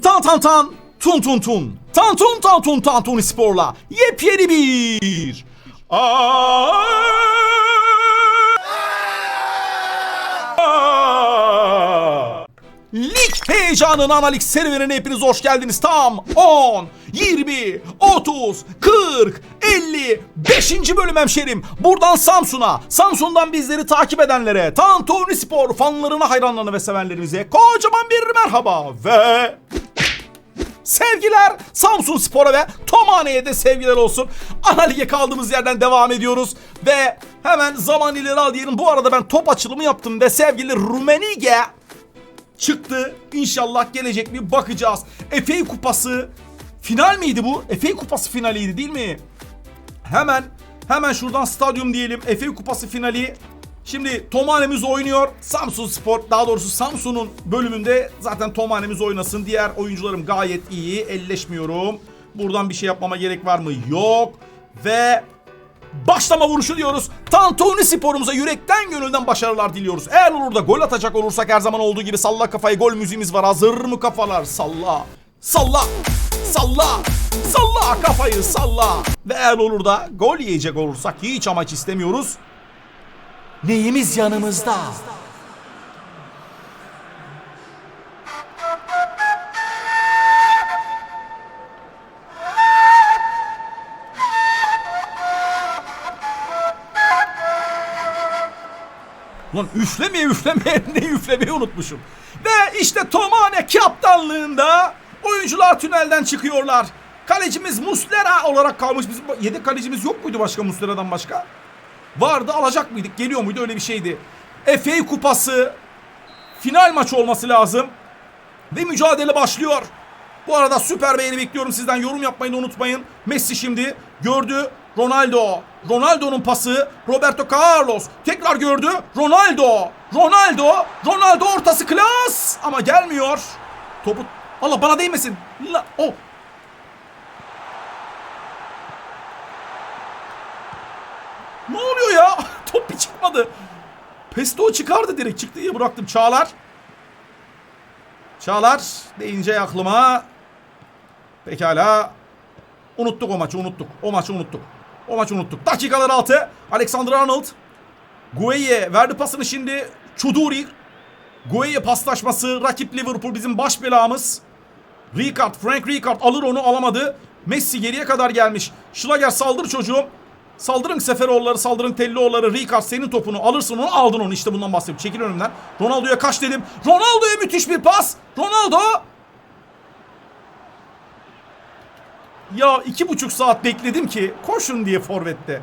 Tan tan tan. Tun tun tun. Tan tun tan tun tan tun sporla. Yepyeni bir. Lig heyecanının analik serüvenine hepiniz hoş geldiniz. Tam 10, 20, 30, 40, 50, 5. bölüm hemşerim. Buradan Samsun'a, Samsun'dan bizleri takip edenlere, Tantuni Spor fanlarına, hayranlarına ve sevenlerimize kocaman bir merhaba ve... Sevgiler Samsun Spor'a ve Tomane'ye de sevgiler olsun. Ana lige kaldığımız yerden devam ediyoruz. Ve hemen zaman ileri al diyelim. Bu arada ben top açılımı yaptım ve sevgili Rumenige çıktı. İnşallah gelecek mi bakacağız. FA Kupası final miydi bu? FA Kupası finaliydi değil mi? Hemen hemen şuradan stadyum diyelim. FA Kupası finali. Şimdi Tomane'miz oynuyor. Samsun Spor daha doğrusu Samsun'un bölümünde zaten Tomane'miz oynasın. Diğer oyuncularım gayet iyi. Elleşmiyorum. Buradan bir şey yapmama gerek var mı? Yok. Ve başlama vuruşu diyoruz. Tantuni sporumuza yürekten gönülden başarılar diliyoruz. Eğer olur da gol atacak olursak her zaman olduğu gibi salla kafayı gol müziğimiz var. Hazır mı kafalar? Salla. Salla. Salla. Salla kafayı salla. Ve eğer olur da gol yiyecek olursak hiç amaç istemiyoruz. Neyimiz yanımızda? Lan üflemeye üflemeye ne üflemeyi unutmuşum. Ve işte Tomane kaptanlığında oyuncular tünelden çıkıyorlar. Kalecimiz Muslera olarak kalmış. Bizim yedek kalecimiz yok muydu başka Muslera'dan başka? Vardı alacak mıydık? Geliyor muydu? Öyle bir şeydi. FA kupası final maçı olması lazım. Ve mücadele başlıyor. Bu arada süper beğeni bekliyorum sizden. Yorum yapmayı unutmayın. Messi şimdi gördü. Ronaldo. Ronaldo'nun pası. Roberto Carlos. Tekrar gördü. Ronaldo. Ronaldo. Ronaldo ortası klas. Ama gelmiyor. Topu... Allah bana değmesin. La... Oh. Ne oluyor ya? Top bir çıkmadı. Pesto çıkardı direkt. Çıktı diye bıraktım. Çağlar. Çağlar deyince aklıma pekala unuttuk o maçı unuttuk. O maçı unuttuk. O maçı unuttuk. Dakikalar altı. Alexander Arnold. Gueye verdi pasını şimdi. Çuduri. Gueye paslaşması. Rakip Liverpool bizim baş belamız. Ricard, Frank Ricard alır onu alamadı. Messi geriye kadar gelmiş. Schlager saldır çocuğum. Saldırın Seferoğulları, saldırın Tellioğulları. Ricard senin topunu alırsın onu aldın onu. İşte bundan bahsediyorum. Çekil önümden. Ronaldo'ya kaç dedim. Ronaldo'ya müthiş bir pas. Ronaldo. Ya iki buçuk saat bekledim ki koşun diye forvette.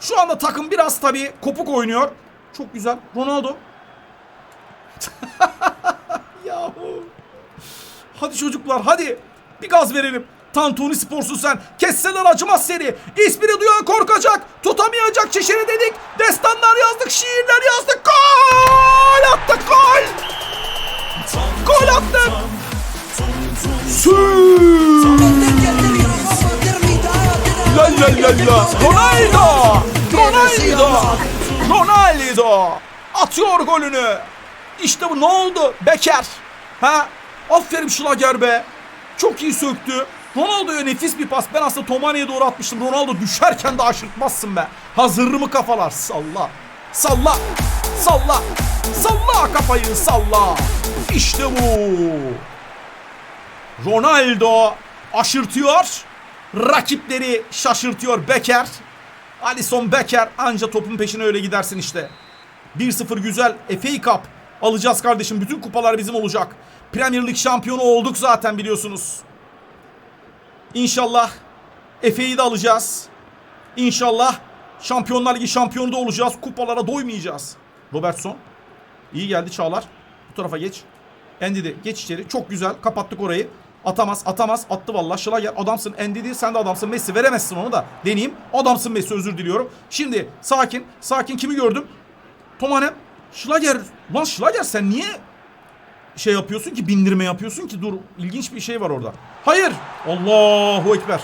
Şu anda takım biraz tabii kopuk oynuyor. Çok güzel. Ronaldo. Yahu. Hadi çocuklar hadi. Bir gaz verelim. Tantuni sporsun sen. Kesseler acımaz seni. İsmini duyan korkacak. Tutamayacak çişini dedik. Destanlar yazdık, şiirler yazdık. Gol attık gol. Gol attık. La la la la. Ronaldo. Ronaldo. Ronaldo. Atıyor golünü. İşte bu ne oldu? Beker. Ha? Aferin Schlager be. Çok iyi söktü. Ronaldo'ya nefis bir pas. Ben aslında Tomane'ye doğru atmıştım. Ronaldo düşerken de aşırtmazsın be. Hazır mı kafalar? Salla. Salla. Salla. Salla kafayı salla. İşte bu. Ronaldo aşırtıyor. Rakipleri şaşırtıyor Becker. Alisson Becker anca topun peşine öyle gidersin işte. 1-0 güzel FA Cup alacağız kardeşim. Bütün kupalar bizim olacak. Premier Lig şampiyonu olduk zaten biliyorsunuz. İnşallah Efe'yi de alacağız. İnşallah Şampiyonlar Ligi şampiyonu da olacağız. Kupalara doymayacağız. Robertson. İyi geldi Çağlar. Bu tarafa geç. Endidi geç içeri. Çok güzel. Kapattık orayı. Atamaz atamaz. Attı vallahi. Şılager adamsın. Endidi sen de adamsın. Messi veremezsin onu da. Deneyeyim. Adamsın Messi özür diliyorum. Şimdi sakin. Sakin kimi gördüm? Tomanem. Şılager. Lan Şılager sen niye şey yapıyorsun ki bindirme yapıyorsun ki dur ilginç bir şey var orada. Hayır. Allahu ekber.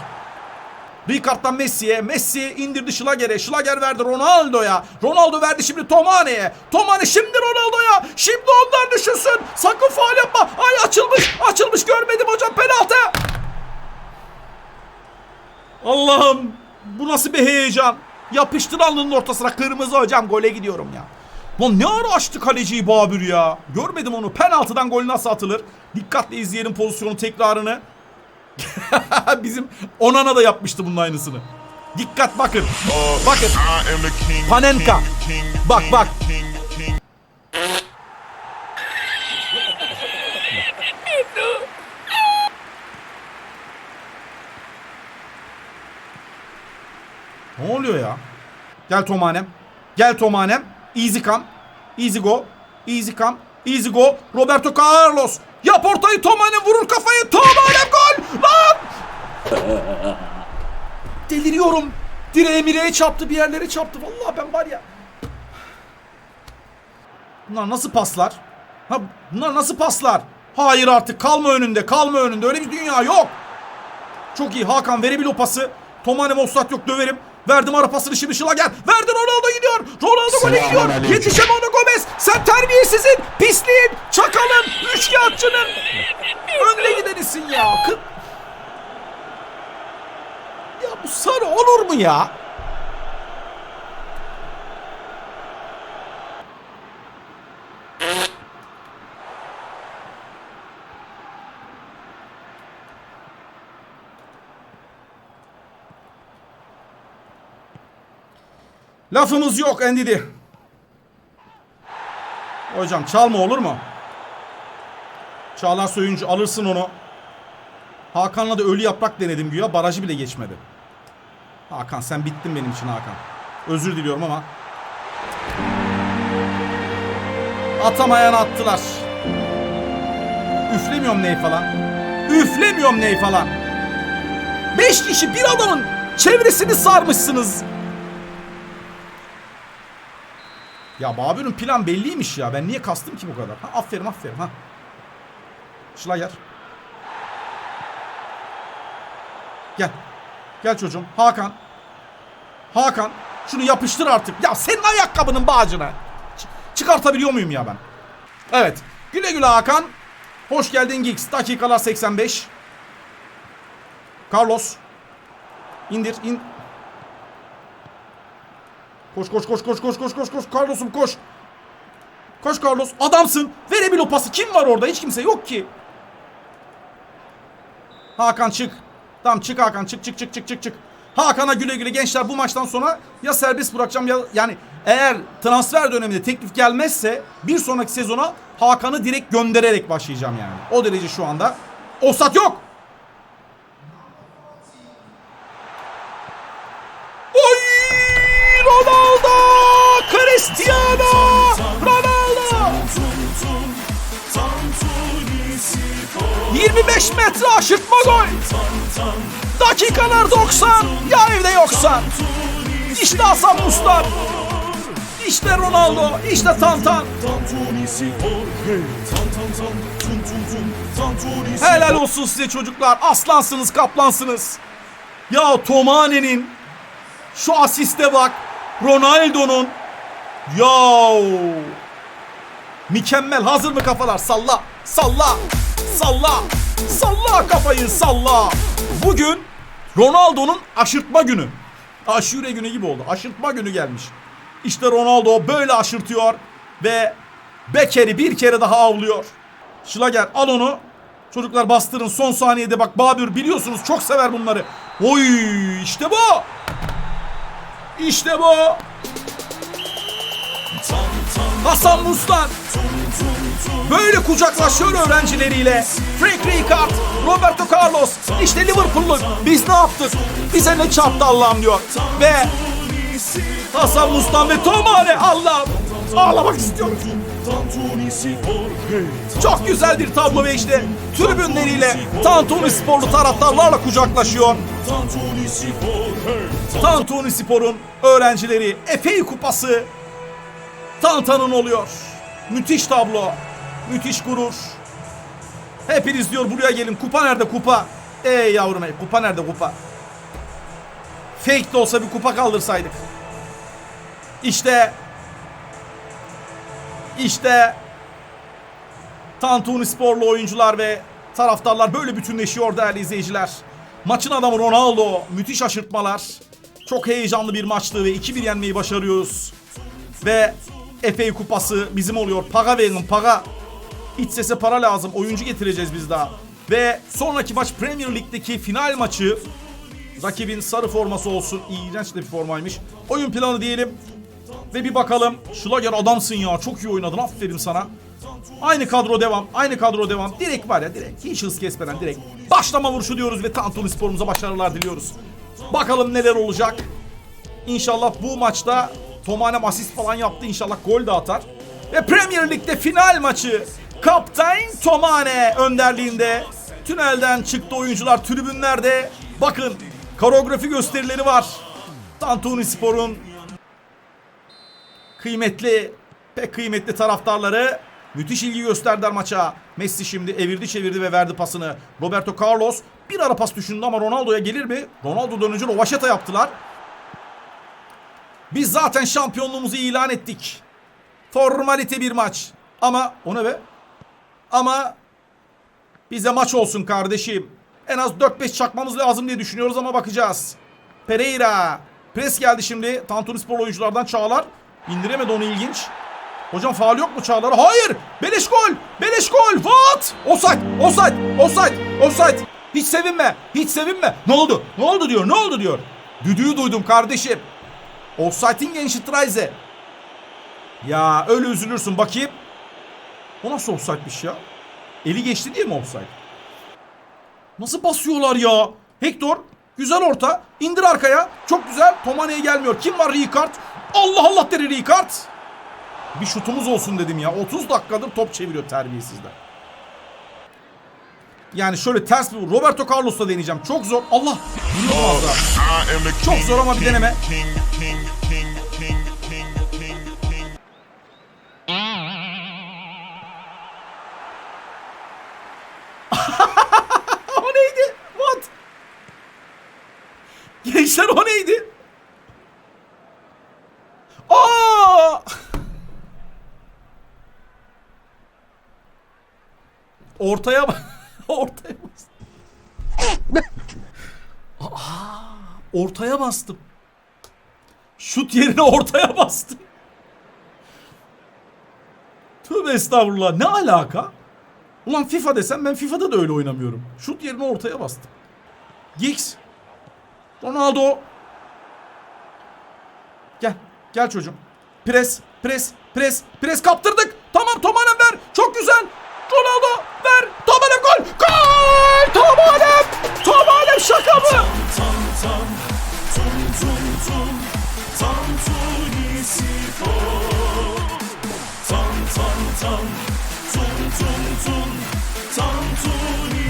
Ricard'dan Messi'ye. Messi indirdi Schlager'e. Schlager verdi Ronaldo'ya. Ronaldo verdi şimdi Tomane'ye. Tomane şimdi Ronaldo'ya. Şimdi onlar düşünsün. Sakın faal yapma. Ay açılmış. Açılmış görmedim hocam penaltı. Allah'ım bu nasıl bir heyecan. Yapıştır alnının ortasına kırmızı hocam gole gidiyorum ya. Lan ne ara açtı kaleciyi Babür ya. Görmedim onu. Penaltıdan gol nasıl atılır? Dikkatle izleyelim pozisyonu tekrarını. Bizim Onana da yapmıştı bunun aynısını. Dikkat bakın. Bakın. Panenka. Bak, bak. Ne oluyor ya? Gel Tomanem. Gel Tomanem. Easy come. Easy go. Easy come. Easy go. Roberto Carlos. Yap ortayı Tomanem vurur kafayı. Tomanem gol. Lan! Deliriyorum. Direğe mireğe çarptı bir yerlere çarptı. Vallahi ben var ya. Bunlar nasıl paslar? Ha, bunlar nasıl paslar? Hayır artık kalma önünde kalma önünde öyle bir dünya yok. Çok iyi Hakan verebil o pası. Tomane Mostat yok döverim. Verdim ara pasını şimdi Şıla gel. Verdi Ronaldo gidiyor. Ronaldo gole gidiyor. Selamünaleyküm. Yetişemedi Gomez. Sen terbiyesizin, pisliğin, çakalın, üçkağıtçının önde gidenisin ya. Kı- ya bu sarı olur mu ya? Lafımız yok Endidi. Hocam çalma olur mu? Çağlar Soyuncu alırsın onu. Hakan'la da ölü yaprak denedim güya. Barajı bile geçmedi. Hakan sen bittin benim için Hakan. Özür diliyorum ama. Atamayan attılar. Üflemiyorum ney falan. Üflemiyorum ney falan. Beş kişi bir adamın çevresini sarmışsınız. Ya Babür'ün plan belliymiş ya. Ben niye kastım ki bu kadar? Ha, aferin aferin ha. Schlager. Gel. Gel çocuğum. Hakan. Hakan. Şunu yapıştır artık. Ya senin ayakkabının bağcına. Ç- çıkartabiliyor muyum ya ben? Evet. Güle güle Hakan. Hoş geldin Giggs. Dakikalar 85. Carlos. İndir. in. Koş koş koş koş koş koş koş koş. Carlos'um koş. Koş Carlos. Adamsın. Verebil o pası. Kim var orada? Hiç kimse yok ki. Hakan çık. Tamam çık Hakan. Çık çık çık çık çık çık. Hakan'a güle güle gençler bu maçtan sonra ya serbest bırakacağım ya yani eğer transfer döneminde teklif gelmezse bir sonraki sezona Hakan'ı direkt göndererek başlayacağım yani. O derece şu anda. Osat yok. 25 metre aşırtma gol. Dakikalar 90. Ya evde yoksan. İşte Hasan Mustar. İşte Ronaldo. İşte Tantan. Helal olsun size çocuklar. Aslansınız, kaplansınız. Ya Tomane'nin şu asiste bak. Ronaldo'nun. Ya. Mükemmel. Hazır mı kafalar? Salla. Salla. Salla. Salla kafayı salla. Bugün Ronaldo'nun aşırtma günü. Aşure günü gibi oldu. Aşırtma günü gelmiş. İşte Ronaldo böyle aşırtıyor ve Beker'i bir kere daha avlıyor. Schlager al onu. Çocuklar bastırın son saniyede bak Babür biliyorsunuz çok sever bunları. Oy işte bu. İşte bu. Hasan Mustan. Böyle kucaklaşıyor öğrencileriyle. Frank Rijkaard, Roberto Carlos. İşte Liverpool'lu. Biz ne yaptık? Bize ne çarptı Allah'ım diyor. Ve Hasan Mustan ve Tomane Allah'ım. Ağlamak istiyorum. Çok güzel bir tablo ve işte tribünleriyle Tantuni sporlu taraftarlarla kucaklaşıyor. Tantuni Spor'un öğrencileri Efey Kupası Tantan'ın oluyor. Müthiş tablo. Müthiş gurur. Hepiniz diyor buraya gelin. Kupa nerede kupa? Ey yavrum ey kupa nerede kupa? Fake de olsa bir kupa kaldırsaydık. İşte işte Tantuni Sporlu oyuncular ve taraftarlar böyle bütünleşiyor değerli izleyiciler. Maçın adamı Ronaldo. Müthiş aşırtmalar. Çok heyecanlı bir maçtı ve 2-1 yenmeyi başarıyoruz. Ve FA kupası bizim oluyor. Paga verin paga. İç sese para lazım. Oyuncu getireceğiz biz daha. Ve sonraki maç Premier Lig'deki final maçı. Rakibin sarı forması olsun. İğrenç de bir formaymış. Oyun planı diyelim. Ve bir bakalım. Schlager adamsın ya. Çok iyi oynadın. Aferin sana. Aynı kadro devam. Aynı kadro devam. Direkt var ya direkt. Hiç hız kesmeden direkt. Başlama vuruşu diyoruz ve Tantuni sporumuza başarılar diliyoruz. Bakalım neler olacak. İnşallah bu maçta Tomanem asist falan yaptı. İnşallah gol de atar. Ve Premier Lig'de final maçı. Kaptan Tomane önderliğinde. Tünelden çıktı oyuncular tribünlerde. Bakın koreografi gösterileri var. Tantuni Spor'un kıymetli, pek kıymetli taraftarları müthiş ilgi gösterdiler maça. Messi şimdi evirdi çevirdi ve verdi pasını. Roberto Carlos bir ara pas düşündü ama Ronaldo'ya gelir mi? Ronaldo dönünce Rovaşeta yaptılar. Biz zaten şampiyonluğumuzu ilan ettik. Formalite bir maç. Ama o ne be? Ama bize maç olsun kardeşim. En az 4-5 çakmamız lazım diye düşünüyoruz ama bakacağız. Pereira. Pres geldi şimdi. Tantuni Spor oyunculardan Çağlar. İndiremedi onu ilginç. Hocam faal yok mu Çağlar? Hayır. Beleş gol. Beleş gol. What? Offside. Offside. Offside. Offside. Hiç sevinme. Hiç sevinme. Ne oldu? Ne oldu diyor. Ne oldu diyor. Düdüğü duydum kardeşim. Offside'in Gençitreize. Ya öyle üzülürsün bakayım. O nasıl offside'miş ya? Eli geçti diye mi offside? Nasıl basıyorlar ya? Hector güzel orta. indir arkaya. Çok güzel. Tomane'ye gelmiyor. Kim var Ricard? Allah Allah der Ricard. Bir şutumuz olsun dedim ya. 30 dakikadır top çeviriyor terbiyesizler. Yani şöyle ters bir Roberto Carlos'la deneyeceğim. Çok zor. Allah. Çok zor ama bir deneme. O neydi? What? Gençler o neydi? Aa! Ortaya bak. Ortaya bastım. Şut yerine ortaya bastım. Tövbe estağfurullah. Ne alaka? Ulan FIFA desem ben FIFA'da da öyle oynamıyorum. Şut yerine ortaya bastım. Giggs. Ronaldo. Gel. Gel çocuğum. Pres. Pres. Pres. Pres kaptırdık. Tamam Tomanem ver. Çok güzel. Ronaldo ver. Tomanem gol. Gol. Tomanem. Tomanem şaka mı?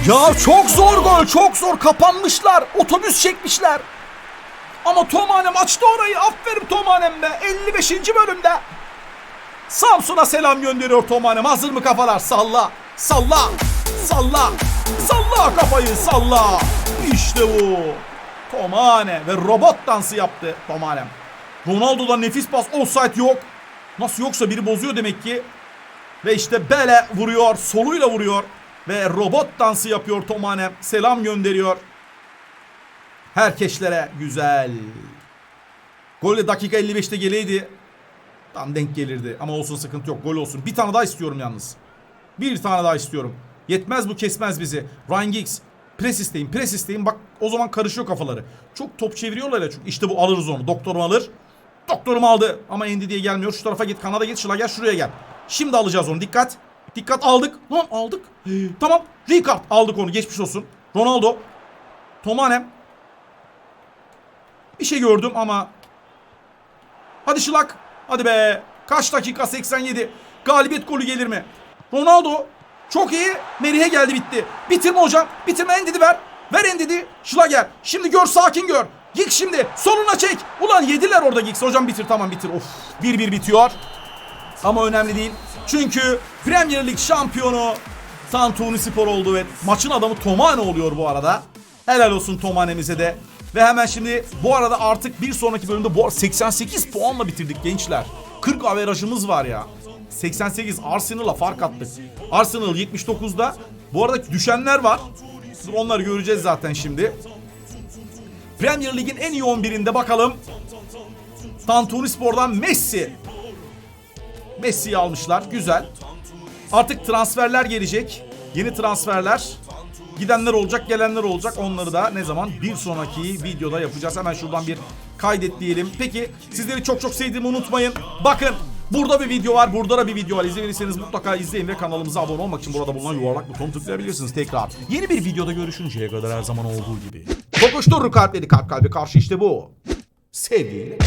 Ya çok zor gol, çok zor. Kapanmışlar. Otobüs çekmişler. Ama Tomanem açtı orayı. Aferin Tomanem be. 55. bölümde. Samsun'a selam gönderiyor Tomanem. Hazır mı kafalar? Salla. Salla. Salla. Salla kafayı salla. İşte bu. Tomane ve robot dansı yaptı Tomanem. Ronaldo'da nefis pas. Offside yok. Nasıl yoksa biri bozuyor demek ki. Ve işte Bele vuruyor. Soluyla vuruyor. Ve robot dansı yapıyor Tomanem. Selam gönderiyor. Herkeşlere güzel. Gol de dakika 55'te geleydi. Tam denk gelirdi. Ama olsun sıkıntı yok. Gol olsun. Bir tane daha istiyorum yalnız. Bir tane daha istiyorum. Yetmez bu kesmez bizi. Ryan Giggs. Pres isteyin. Pres isteyin. Bak o zaman karışıyor kafaları. Çok top çeviriyorlar ya. Çok. İşte bu alırız onu. Doktorum alır. Doktorum aldı. Ama Endi diye gelmiyor. Şu tarafa git. Kanada git. Şıla gel. Şuraya gel. Şimdi alacağız onu. Dikkat. Dikkat aldık. Lan aldık. tamam. Ricard aldık onu. Geçmiş olsun. Ronaldo. Tomanem. Bir şey gördüm ama. Hadi Şılak. Hadi be. Kaç dakika 87. Galibiyet golü gelir mi? Ronaldo. Çok iyi. Merih'e geldi bitti. Bitirme hocam. Bitirme Endidi ver. Ver Endidi. Schlager. Şimdi gör sakin gör. Giggs şimdi. Soluna çek. Ulan yediler orada Giggs. Hocam bitir tamam bitir. Of. 1-1 bitiyor. Ama önemli değil. Çünkü Premier Lig şampiyonu Tantuni Spor oldu ve maçın adamı Tomane oluyor bu arada. Helal olsun Tomane'mize de. Ve hemen şimdi bu arada artık bir sonraki bölümde bu arada 88 puanla bitirdik gençler. 40 averajımız var ya. 88 Arsenal'a fark attık. Arsenal 79'da. Bu arada düşenler var. Onları göreceğiz zaten şimdi. Premier Lig'in en iyi 11'inde bakalım. Tantuni Spor'dan Messi. Messi'yi almışlar. Güzel. Artık transferler gelecek. Yeni transferler. Gidenler olacak, gelenler olacak. Onları da ne zaman? Bir sonraki videoda yapacağız. Hemen şuradan bir kaydet diyelim. Peki sizleri çok çok sevdiğimi unutmayın. Bakın burada bir video var, burada da bir video var. İzlemediyseniz mutlaka izleyin ve kanalımıza abone olmak için burada bulunan yuvarlak butonu tıklayabilirsiniz tekrar. Yeni bir videoda görüşünceye kadar her zaman olduğu gibi. Kokuşturur kalpleri kalp kalbe karşı işte bu. Sevgiyle.